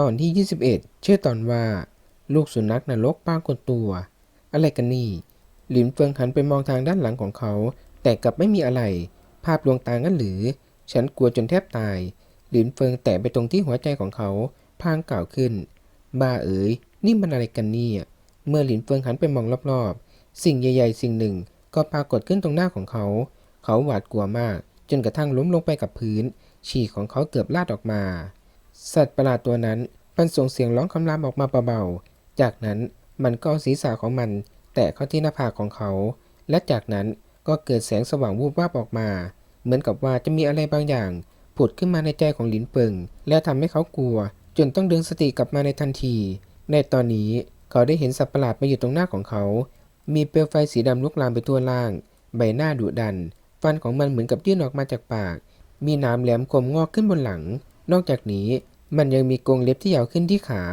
ตอนที่ 21 ชื่อตอนว่า ลูกสุนัขนรกปรากฏตัว อะไรกันนี่ หลินเฟิงหันไปมองทางด้านหลังของเขา แต่กลับไม่มีอะไร ภาพลวงตางั้นหรือ ฉันกลัวจนแทบตาย หลินเฟิงแตะไปตรงที่หัวใจของเขา พางกล่าวขึ้น บ้าเอ๋ย นี่มันอะไรกันนี่ เมื่อหลินเฟิงหันไปมองรอบๆ สิ่งใหญ่ๆ สิ่งหนึ่งก็ปรากฏขึ้นตรงหน้าของเขา เขาหวาดกลัวมาก จนกระทั่งล้มลงไปกับพื้น ฉี่ของเขาเกือบลาดออกมา สัตว์ประหลาดตัวนั้นมันส่งเสียงร้องคำรามออกมาเบาๆ จากนั้นมันก็เอาศีรษะของมัน แตะเข้าที่หน้าผากของเขา และจากนั้นก็เกิดแสงสว่างวูบวาบออกมา เหมือนกับว่าจะมีอะไรบางอย่าง ผุดขึ้นมาในใจของหลินเปิง และทำให้เขากลัว จนต้องดึงสติกลับมาในทันที ในตอนนี้เขาได้เห็นสัตว์ประหลาดมาอยู่ตรงหน้าของเขา มีเปลวไฟสีดำลุกลามไปทั่วล่าง ใบหน้าดุดัน ฟันของมันเหมือนกับยื่นออกมาจากปาก มีหนามแหลมคมงอกขึ้นบนหลัง นอกจากนี้ มันยังมีกรงเล็บที่ยาวขึ้นที่ขา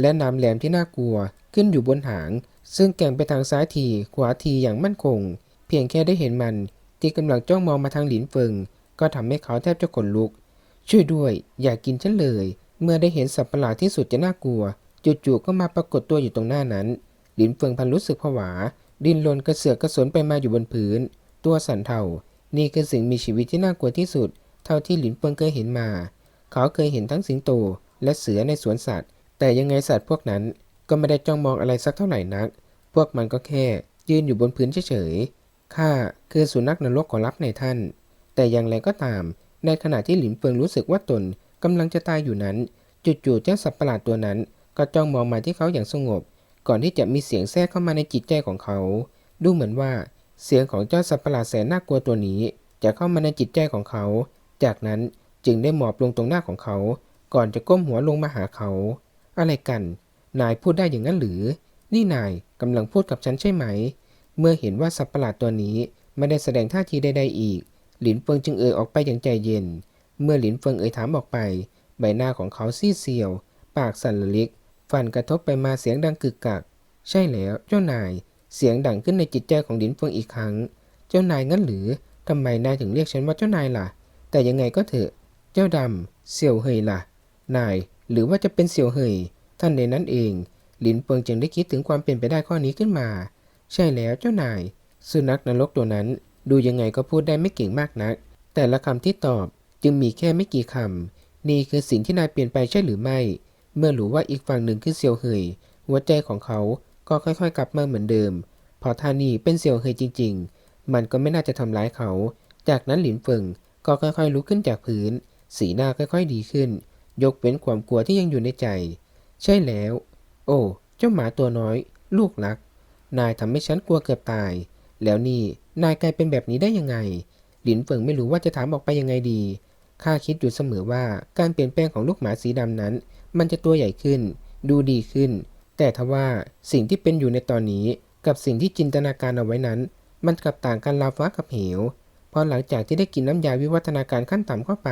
และนามแหลมที่น่ากลัวขึ้นอยู่บนหาง ซึ่งแกว่งไปทางซ้ายทีขวาทีอย่างมั่นคง เพียงแค่ได้เห็นมันที่กำลังจ้องมองมาทางหลินเฟิง ก็ทำให้เขาแทบจะขนลุก ช่วยด้วย อย่ากกินฉันเลย เมื่อได้เห็นสัตว์ประหลาดที่สุดจะน่ากลัวจู่ๆก็มาปรากฏตัวอยู่ตรงหน้านั้น หลินเฟิงพันรู้สึกผวา ดิ้นรนกระเสือกกระสนไปมาอยู่บนพื้น ตัวสั่นเทานี่คือสิ่งมีชีวิตที่น่ากลัวที่สุด เท่าที่หลินเฟิงเคยเห็นมา เขาเคยเห็นทั้งสิงโตและเสือในสวนสัตว์ แต่ยังไงสัตว์พวกนั้นก็ไม่ได้จ้องมองอะไรสักเท่าไหร่นัก พวกมันก็แค่ยืนอยู่บนพื้นเฉยๆ ข้าคือสุนัขนรกขอรับในท่าน แต่อย่างไรก็ตาม ในขณะที่หลินเฟิงรู้สึกว่าตนกำลังจะตายอยู่นั้น จู่ๆเจ้าสัตว์ประหลาดตัวนั้น ก็จ้องมองมาที่เขาอย่างสงบ ก่อนที่จะมีเสียงแทรกเข้ามาในจิตใจของเขา ดูเหมือนว่าเสียงของเจ้าสัตว์ประหลาดแสนน่ากลัวตัวนี้ จะเข้ามาในจิตใจของเขา จากนั้น จึงได้หมอบลงตรงหน้าของเขา ก่อนจะก้มหัวลงมาหาเขา อะไรกัน นายพูดได้อย่างนั้นหรือ นี่นายกำลังพูดกับฉันใช่ไหม เมื่อเห็นว่าสัตว์ประหลาดตัวนี้ไม่ได้แสดงท่าทีใดๆอีก หลินเฟิงจึงเอ่ยออกไปอย่างใจเย็น เมื่อหลินเฟิงเอ่ยถามออกไป ใบหน้าของเขาซีดเซียว ปากสั่นระลิก ฟันกระทบไปมาเสียงดังกึกกัก ใช่แล้วเจ้านาย เสียงดังขึ้นในจิตใจของหลินเฟิงอีกครั้ง เจ้านายงั้นหรือทำไมนายถึงเรียกฉันว่าเจ้านายล่ะ แต่ยังไงก็เถอะ เจ้าดำเสี่ยวเฮยล่ะ นายหรือว่าจะเป็นเสี่ยวเฮยท่านในนั้นเองหลินเฟิงจึงได้คิดถึงความเป็นไปได้ข้อนี้ขึ้นมา ใช่แล้วเจ้านายสุนัขนรกตัวนั้น ดูยังไงก็พูดได้ไม่เก่งมากนัก แต่ละคำที่ตอบจึงมีแค่ไม่กี่คำนี่คือสิ่งที่นายเปลี่ยนไปใช่หรือไม่ เมื่อรู้ว่าอีกฝั่งหนึ่งคือเซียวเฮยหัวใจของเขาก็ค่อยๆ กลับมาเหมือนเดิม พอท่านี่เป็นเซียวเฮยจริง ๆ มันก็ไม่น่าจะทำร้ายเขา จากนั้นหลินเฟิงก็ค่อยๆลุกขึ้นจากพื้น สีหน้าค่อยๆดีขึ้น ยกเว้นความกลัวที่ยังอยู่ในใจ ใช่แล้ว โอ้ เจ้าหมาตัวน้อย ลูกรัก นายทำให้ฉันกลัวเกือบตาย แล้วนี่นายกลายเป็นแบบนี้ได้ยังไง หลินเฟิงไม่รู้ว่าจะถามออกไปยังไงดี ข้าคิดอยู่เสมอว่าการเปลี่ยนแปลงของลูกหมาสีดำนั้น มันจะตัวใหญ่ขึ้น ดูดีขึ้น แต่ทว่าสิ่งที่เป็นอยู่ในตอนนี้กับสิ่งที่จินตนาการเอาไว้นั้น มันกลับต่างกันราวฟ้ากับเหว พอหลังจากที่ได้กินน้ำยาวิวัฒนาการขั้นต่ำเข้าไป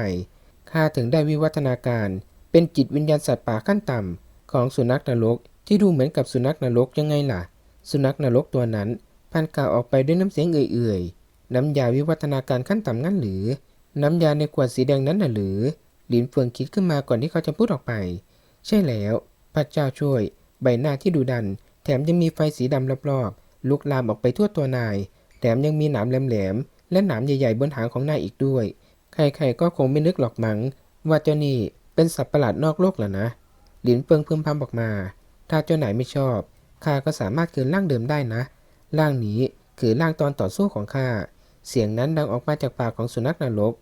ข้าถึงได้วิวัฒนาการ เป็นจิตวิญญาณสัตว์ป่าขั้นต่ำของสุนัขนรกที่ดูเหมือนกับสุนัขนรกยังไงล่ะ สุนัขนรกตัวนั้นพันกล่าวออกไปด้วยน้ำเสียงเอื่อยๆ น้ำยาวิวัฒนาการขั้นต่ำงั้นหรือ น้ำยาในขวดสีแดงนั้นน่ะหรือหลินเฟิงคิดขึ้นมาก่อนที่เขาจะพูดออกไป ใช่แล้ว พระเจ้าช่วย ใบหน้าที่ดุดัน แถมยังมีไฟสีดำรอบๆลุกลามออกไปทั่วตัวนาย แถมยังมีหนามแหลมๆและหนามใหญ่ๆบนหางของนายอีกด้วย ใครๆก็คงไม่นึกหรอกมั้งว่าเจ้านี่เป็นสัตว์ประหลาดนอกโลกแล้วนะ หลินเฟิงพึมพำออกมา ถ้าเจ้าไหนไม่ชอบข้าก็สามารถคืนร่างเดิมได้นะ ร่างนี้คือร่างตอนต่อสู้ของข้า เสียงนั้นดังออกมาจากปากของสุนัขนรก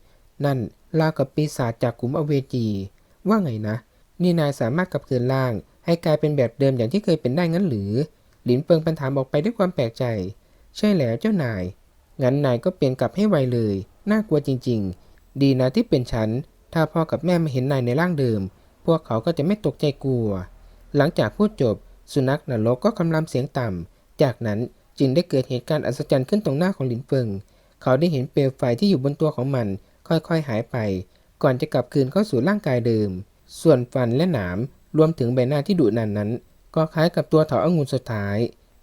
นั่นราวกับปีศาจจากขุมอเวจี ว่าไงนะ นี่นายสามารถกลับคืนร่าง ให้กลายเป็นแบบเดิมอย่างที่เคยเป็นได้งั้นหรือ หลินเฟิงปันถามออกไปด้วยความแปลกใจ ใช่แล้วเจ้านาย งั้นนายก็เปลี่ยนกลับให้ไวเลย น่ากลัวจริง ๆ ดีนะที่เป็นฉัน ถ้าพ่อกับแม่มาเห็นนายในร่างเดิม พวกเขาก็จะไม่ตกใจกลัว หลังจากพูดจบ สุนัขนรกก็คำรามเสียงต่ำ จากนั้นจึงได้เกิดเหตุการณ์อัศจรรย์ขึ้นตรงหน้าของหลินเฟิง เขาได้เห็นเปลวไฟที่อยู่บนตัวของมัน ค่อยๆหายไป ก่อนจะกลับคืนเข้าสู่ร่างกายเดิม ส่วนฟันและหนาม รวมถึงใบหน้าที่ดุนันนั้น ก็คล้ายกับตัวเถาองุ่นสุดท้าย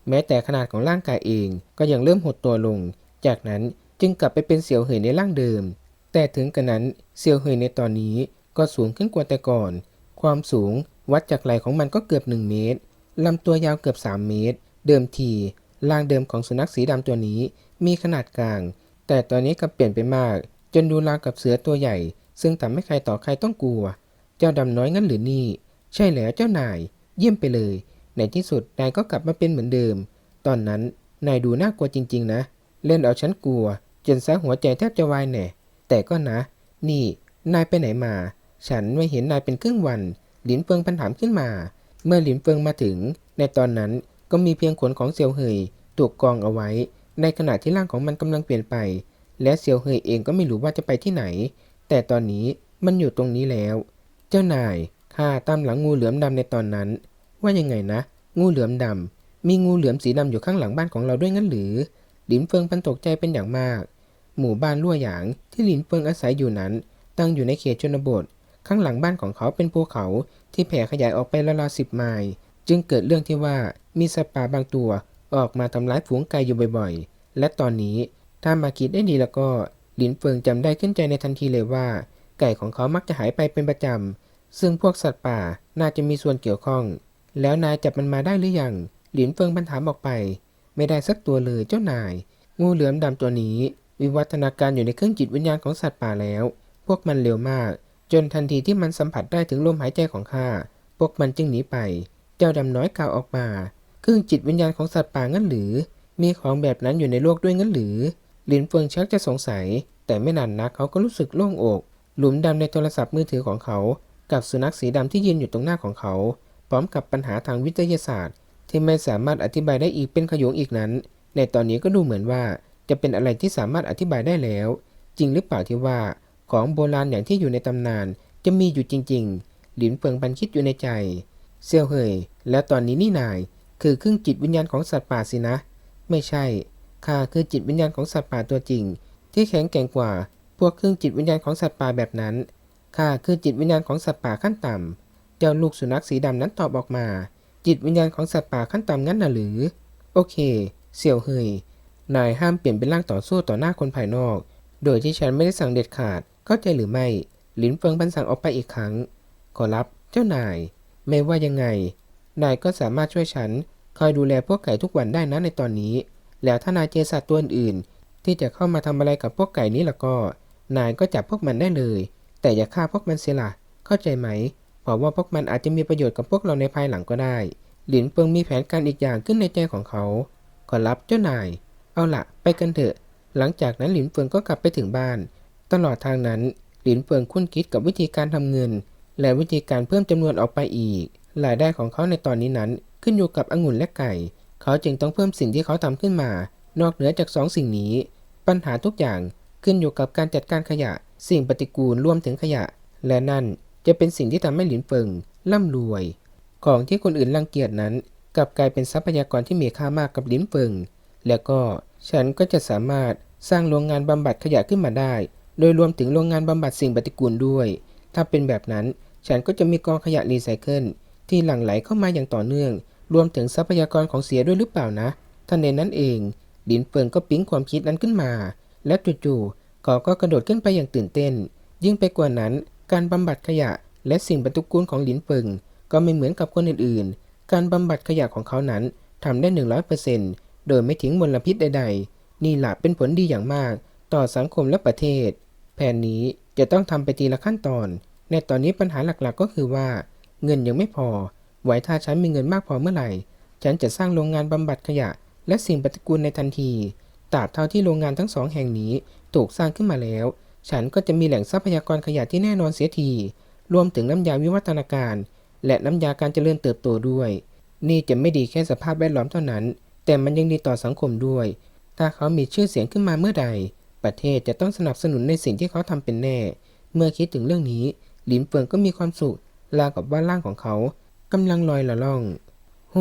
แม้แต่ขนาดของร่างกายเอง ก็ยังเริ่มหดตัวลง จากนั้นจึงกลับไปเป็นเสี่ยวเหยในร่างเดิม แต่ถึงกระนั้นเสี่ยวเหยในตอนนี้ก็สูงขึ้นกว่าแต่ก่อน ความสูงวัดจากไหล่ของมันก็เกือบ 1 เมตร ลำตัวยาวเกือบ 3 เมตร เดิมทีร่างเดิมของสุนัขสีดำตัวนี้มีขนาดกลาง แต่ตอนนี้กลับเปลี่ยนไปมาก จนดูราวกับเสือตัวใหญ่ ซึ่งทำให้ใครต่อใครต้องกลัว เจ้าดำน้อยงั้นหรือนี่ ใช่แล้วเจ้านาย เยี่ยมไปเลย ในที่สุดนายก็กลับมาเป็นเหมือนเดิม ตอนนั้นนายดูน่ากลัวจริง ๆ นะ เล่นเอาฉันกลัว จนซะหัวใจแทบจะวายแน่ แต่ก็นะ นี่ นายไปไหนมา ฉันไม่เห็นนายเป็นครึ่งวัน หลินเฟิงพันถามขึ้นมา เมื่อหลินเฟิงมาถึง ในตอนนั้นก็มีเพียงขนของเซียวเหยถูกกองเอาไว้ ในขณะที่ร่างของมันกำลังเปลี่ยนไป และเซียวเหยเองก็ไม่รู้ว่าจะไปที่ไหน แต่ตอนนี้มันอยู่ตรงนี้แล้ว เจ้านายข้าตามหลังงูเหลือมดำในตอนนั้น ว่ายังไงนะ งูเหลือมดำมีงูเหลือมสีดำอยู่ข้างหลังบ้านของเราด้วยงั้นหรือ หลินเฟิงพันตกใจเป็นอย่างมาก หมู่บ้านลั่วหยางที่หลินเฟิงอาศัยอยู่นั้น ตั้งอยู่ในเขตชนบท ข้างหลังบ้านของเขาเป็นภูเขาที่แผ่ขยายออกไปราวๆสิบไมล์จึงเกิดเรื่องที่ว่ามีสัตว์ป่าบางตัวออกมาทำร้ายฝูงไก่อยู่บ่อยๆ และตอนนี้ถ้ามาคิดได้ดีแล้วก็หลินเฟิงจำได้ขึ้นใจในทันทีเลยว่า ไก่ของเขามักจะหายไปเป็นประจำ ซึ่งพวกสัตว์ป่าน่าจะมีส่วนเกี่ยวข้อง แล้วนายจับมันมาได้หรือยัง หลินเฟิงบันถามออกไป ไม่ได้สักตัวเลยเจ้านาย งูเหลือมดำตัวนี้ วิวัฒนาการอยู่ในเครื่องจิตวิญญาณของสัตว์ป่าแล้ว พวกมันเร็วมาก จนทันทีที่มันสัมผัสได้ถึงลมหายใจของข้า พวกมันจึงหนีไป เจ้าดำน้อยกล่าวออกมา เครื่องจิตวิญญาณของสัตว์ป่างั้นหรือ มีของแบบนั้นอยู่ในโลกด้วยงั้นหรือหลินเฟิงชักจะสงสัย แต่ไม่นานนักเขาก็รู้สึกโล่งอก หลุมดำในโทรศัพท์มือถือของเขา กับสุนัขสีดำที่ยืนอยู่ตรงหน้าของเขา พร้อมกับปัญหาทางวิทยาศาสตร์ ที่ไม่สามารถอธิบายได้อีกเป็นขยงอีกนั้น ในตอนนี้ก็ดูเหมือนว่า จะเป็นอะไรที่สามารถอธิบายได้แล้ว จริงหรือเปล่าที่ว่า ของโบราณอย่างที่อยู่ในตำนานจะมีอยู่จริง ๆ หลินเฟิงพันคิดอยู่ในใจ เซียวเหยแล้วตอนนี้นี่นาย คือครึ่งจิตวิญญาณของสัตว์ป่าสินะ ไม่ใช่ข้าคือจิตวิญญาณของสัตว์ป่าตัวจริง ที่แข็งแกร่งกว่า พวกครึ่งจิตวิญญาณของสัตว์ป่าแบบนั้นข้าคือจิตวิญญาณของสัตว์ป่าขั้นต่ำเจ้าลูกสุนัขสีดำนั้นตอบออกมา จิตวิญญาณของสัตว์ป่าขั้นต่ำงั้นน่ะหรือ โอเค เสี่ยวเฮย นายห้ามเปลี่ยนเป็นร่างต่อสู้ต่อหน้าคนภายนอก โดยที่ฉันไม่ได้สั่งเด็ดขาด เข้าใจหรือไม่ หลินเฟิงบันสั่งออกไปอีกครั้ง ขอรับเจ้านาย ไม่ว่ายังไง นายก็สามารถช่วยฉัน คอยดูแลพวกไก่ทุกวันได้นะในตอนนี้ แล้วถ้านายเจอสัตว์ตัวอื่น ที่จะเข้ามาทำอะไรกับพวกไก่นี้แล้วก็ นายก็จับพวกมันได้เลย แต่อย่าฆ่าพวกมันเสียละเข้าใจไหม เพราะว่าพวกมันอาจจะมีประโยชน์กับพวกเราในภายหลังก็ได้ หลินเฟิงมีแผนการอีกอย่างขึ้นในใจของเขา ขอรับเจ้านาย เอาละไปกันเถอะ หลังจากนั้นหลินเฟิงก็กลับไปถึงบ้าน ตลอดทางนั้นหลินเฟิงคุ้นคิดกับวิธีการทำเงิน และวิธีการเพิ่มจำนวนออกไปอีก รายได้ของเขาในตอนนี้นั้นขึ้นอยู่กับองุ่นและไก่ เขาจึงต้องเพิ่มสิ่งที่เขาทำขึ้นมา นอกเหนือจากสองสิ่งนี้ ปัญหาทุกอย่างขึ้นอยู่กับการจัดการขยะ สิ่งปฏิกูลรวมถึงขยะ และนั่นจะเป็นสิ่งที่ทำให้หลินเฟิงร่ำรวย ของที่คนอื่นรังเกียจนั้นกลับกลายเป็นทรัพยากรที่มีค่ามากกับหลินเฟิง แล้วก็ฉันก็จะสามารถสร้างโรงงานบำบัดขยะขึ้นมาได้ โดยรวมถึงโรงงานบำบัดสิ่งปฏิกูลด้วย ถ้าเป็นแบบนั้นฉันก็จะมีกองขยะรีไซเคิลที่หลั่งไหลเข้ามาอย่างต่อเนื่อง รวมถึงทรัพยากรของเสียด้วยหรือเปล่านะทันในนั้นเองหลินเฟิงก็ปิ๊งความคิดนั้นขึ้นมา และจู่ๆเขาก็กระโดดขึ้นไปอย่างตื่นเต้น ยิ่งไปกว่านั้น การบำบัดขยะและสิ่งปฏิกูลของหลินเฟิงก็ไม่เหมือนกับคนอื่นๆ การบำบัดขยะของเขานั้นทำได้ 100% โดยไม่ทิ้งมลพิษใดๆ นี่แหละเป็นผลดีอย่างมาก ต่อสังคมและประเทศ แผนนี้จะต้องทำไปทีละขั้นตอน ในตอนนี้ปัญหาหลักๆ ก็คือว่า เงินยังไม่พอ ไว้ถ้าฉันมีเงินมากพอเมื่อไหร่ ฉันจะสร้างโรงงานบำบัดขยะ และสิ่งปฏิกูลในทันทีตราบเท่าที่โรงงานทั้งสองแห่งนี้ถูกสร้างขึ้นมาแล้ว ฉันก็จะมีแหล่งทรัพยากรขยะที่แน่นอนเสียที รวมถึงน้ำยาวิวัฒนาการ และน้ำยาการเจริญเติบโตด้วย นี่จะไม่ดีแค่สภาพแวดล้อมเท่านั้น แต่มันยังดีต่อสังคมด้วย ถ้าเขามีชื่อเสียงขึ้นมาเมื่อใด ประเทศจะต้องสนับสนุนในสิ่งที่เขาทำเป็นแน่ เมื่อคิดถึงเรื่องนี้หลินเฟิงก็มีความสุขราวกับว่าร่างของเขากำลังลอยละล่อง โห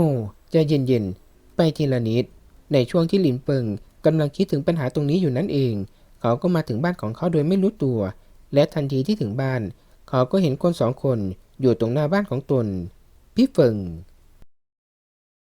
ใจเย็นๆ ไปทีละนิด ในช่วงที่หลินเฟิงกำลังคิดถึงปัญหาตรงนี้อยู่นั่นเอง เขาก็มาถึงบ้านของเขาโดยไม่รู้ตัว และทันทีที่ถึงบ้าน เขาก็เห็นคนสองคนอยู่ตรงหน้าบ้านของตน พี่เฟิง